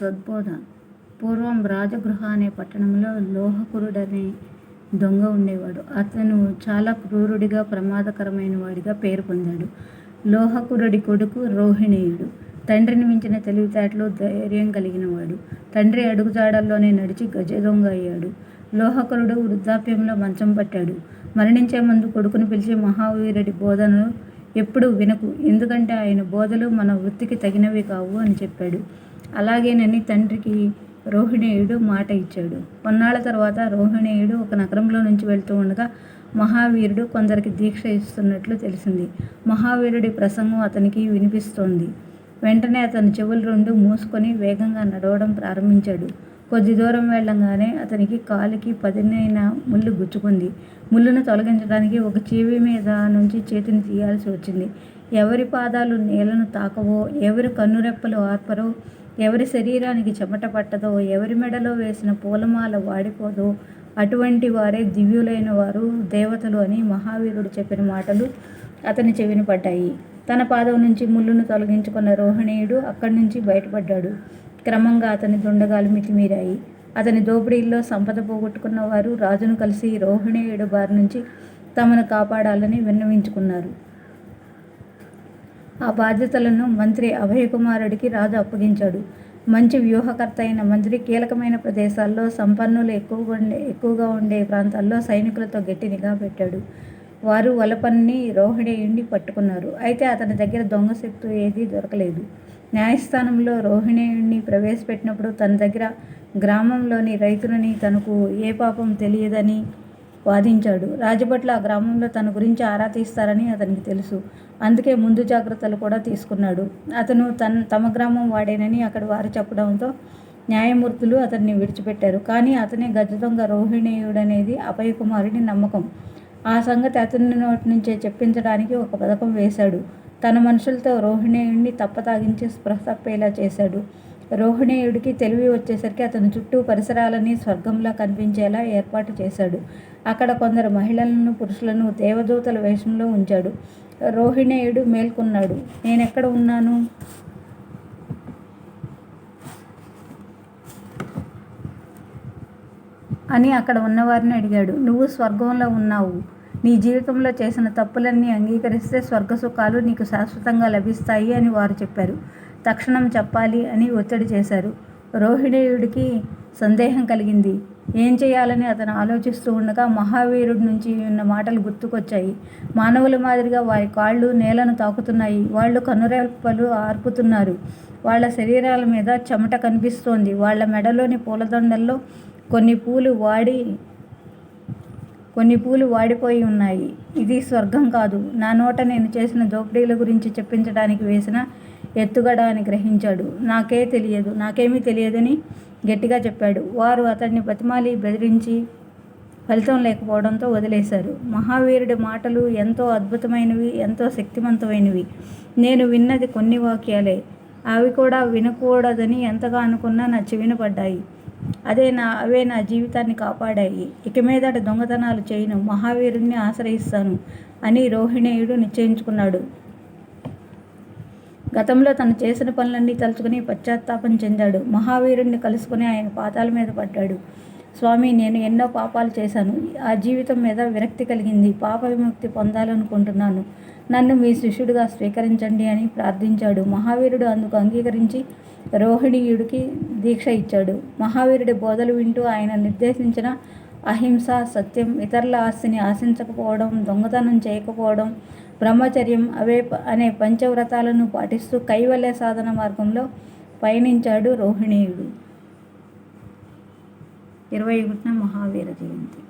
సద్బోధ. పూర్వం రాజగృహ అనే పట్టణంలో లోహకురుడనే దొంగ ఉండేవాడు. అతను చాలా క్రూరుడిగా ప్రమాదకరమైన వాడిగా పేరు పొందాడు. లోహకురుడి కొడుకు రోహిణీయుడు. తండ్రిని మించిన తెలివితేటలు ధైర్యం కలిగినవాడు. తండ్రి అడుగుజాడల్లోనే నడిచి గజ దొంగ అయ్యాడు. లోహకురుడు వృద్ధాప్యంలో మంచం పట్టాడు. మరణించే ముందు కొడుకును పిలిచి మహావీరుడి బోధనలు ఎప్పుడూ వినకు. ఎందుకంటే ఆయన బోధలు మన వృత్తికి తగినవి కావు అని చెప్పాడు. అలాగేనని తండ్రికి రోహిణేయుడు మాట ఇచ్చాడు. కొన్నాళ్ళ తర్వాత రోహిణేయుడు ఒక నగరంలో నుంచి వెళ్తూ ఉండగా మహావీరుడు కొందరికి దీక్ష ఇస్తున్నట్లు తెలిసింది. మహావీరుడి ప్రసంగం అతనికి వినిపిస్తోంది. వెంటనే అతని చెవులు రెండు మూసుకొని వేగంగా నడవడం ప్రారంభించాడు. కొద్ది దూరం వెళ్ళంగానే అతనికి కాలికి పదినైన ముళ్ళు గుచ్చుకుంది. ముళ్ళును తొలగించడానికి ఒక చెవి మీద నుంచి చేతిని తీయాల్సి వచ్చింది. ఎవరి పాదాలు నేలను తాకవో ఎవరి కన్నురెప్పలు ఆర్పరో ఎవరి శరీరానికి చెమట పట్టదో ఎవరి మెడలో వేసిన పూలమాల వాడిపోదో అటువంటి వారే దివ్యులైన వారు దేవతలు అని మహావీరుడు చెప్పిన మాటలు అతని చెవిని పడ్డాయి తన పాదం నుంచి ముళ్ళును తొలగించుకున్న రోహిణీయుడు అక్కడి నుంచి బయటపడ్డాడు. క్రమంగా అతని దుండగాలు మితిమీరాయి. అతని దోపిడీల్లో సంపద పోగొట్టుకున్న వారు రాజును కలిసి రోహిణీయుడు బారి నుంచి తమను కాపాడాలని విన్నవించుకున్నారు. ఆ బాధ్యతలను మంత్రి అభయకుమారుడికి రాజు అప్పగించాడు. మంచి వ్యూహకర్త అయిన మంత్రి కీలకమైన ప్రదేశాల్లో సంపన్నులు ఎక్కువగా ఉండే ఎక్కువగా ఉండే ప్రాంతాల్లో సైనికులతో గట్టి నిఘా పెట్టాడు. వారు వలపన్ని రోహిణేయుడిని పట్టుకున్నారు. అయితే అతని దగ్గర దొంగ శక్తి ఏదీ దొరకలేదు. న్యాయస్థానంలో రోహిణేయుడిని ప్రవేశపెట్టినప్పుడు తన దగ్గర గ్రామంలోని రైతులని తనకు ఏ పాపం తెలియదని వాదించాడు. రాజభట్ల ఆ గ్రామంలో తన గురించి ఆరా తీస్తారని అతనికి తెలుసు. అందుకే ముందు జాగ్రత్తలు కూడా తీసుకున్నాడు. అతను తన తమ గ్రామం వాడేనని అక్కడ వారు చెప్పడంతో న్యాయమూర్తులు అతన్ని విడిచిపెట్టారు. కానీ అతనే గజదొంగ రోహిణీయుడనేది అభయకుమారుడి నమ్మకం. ఆ సంగతి అతని నోటి నుంచే చెప్పించడానికి ఒక పథకం వేశాడు. తన మనుషులతో రోహిణేయుడిని తప్పతాగించి స్పృహ తప్పేలా చేశాడు. రోహిణేయుడికి తెలివి వచ్చేసరికి అతను చుట్టూ పరిసరాలని స్వర్గంలా కనిపించేలా ఏర్పాటు చేశాడు. అక్కడ కొందరు మహిళలను పురుషులను దేవదూతల వేషంలో ఉంచాడు. రోహిణేయుడు మేల్కొన్నాడు. నేనెక్కడ ఉన్నాను అని అక్కడ ఉన్నవారిని అడిగాడు. నువ్వు స్వర్గంలో ఉన్నావు. నీ జీవితంలో చేసిన తప్పులన్నీ అంగీకరిస్తే స్వర్గ సుఖాలు నీకు శాశ్వతంగా లభిస్తాయి అని వారు చెప్పారు. తక్షణం చెప్పాలి అని ఒత్తిడి చేశారు. రోహిణేయుడికి సందేహం కలిగింది. ఏం చేయాలని అతను ఆలోచిస్తూ ఉండగా మహావీరుడి నుంచి ఉన్న మాటలు గుర్తుకొచ్చాయి. మానవుల మాదిరిగా వారి కాళ్ళు నేలను తాకుతున్నాయి. వాళ్ళు కనురెప్పలు ఆర్పుతున్నారు. వాళ్ళ శరీరాల మీద చెమట కనిపిస్తోంది. వాళ్ళ మెడలోని పూలదండల్లో కొన్ని పూలు వాడి కొన్ని పూలు వాడిపోయి ఉన్నాయి. ఇది స్వర్గం కాదు. నా నోట నేను చేసిన దోపిడీల గురించి చెప్పించడానికి వేసిన ఎత్తుగడ అని గ్రహించాడు. నాకే తెలియదు నాకేమీ తెలియదని గట్టిగా చెప్పాడు. వారు అతన్ని బతిమాలి బెదిరించి ఫలితం లేకపోవడంతో వదిలేశారు. మహావీరుడి మాటలు ఎంతో అద్భుతమైనవి ఎంతో శక్తివంతమైనవి. నేను విన్నది కొన్ని వాక్యాలే. అవి కూడా వినకూడదని ఎంతగా అనుకున్నా నా చెవిన పడ్డాయి. అదే నా అవే నా జీవితాన్ని కాపాడాయి. ఇక మీదట దొంగతనాలు చేయను. మహావీరుణ్ణి ఆశ్రయిస్తాను అని రోహిణేయుడు నిశ్చయించుకున్నాడు. గతంలో తను చేసిన పనులన్నీ తలుచుకుని పశ్చాత్తాపం చెందాడు. మహావీరుణ్ణి కలుసుకుని ఆయన పాదాల మీద పడ్డాడు. స్వామి నేను ఎన్నో పాపాలు చేశాను. ఆ జీవితం మీద విరక్తి కలిగింది. పాప విముక్తి పొందాలనుకుంటున్నాను. నన్ను మీ శిష్యుడిగా స్వీకరించండి అని ప్రార్థించాడు. మహావీరుడు అందుకు అంగీకరించి రోహిణీయుడికి దీక్ష ఇచ్చాడు. మహావీరుడి బోధలు వింటూ ఆయన నిర్దేశించిన అహింస సత్యం ఇతరుల ఆస్తిని ఆశించకపోవడం దొంగతనం చేయకపోవడం బ్రహ్మచర్యం అవే అనే పంచవ్రతాలను పాటిస్తూ కైవల్య సాధన మార్గంలో పయనించాడు రోహిణీయుడు. ఇరవై ఒకటిన మహావీర జయంతి.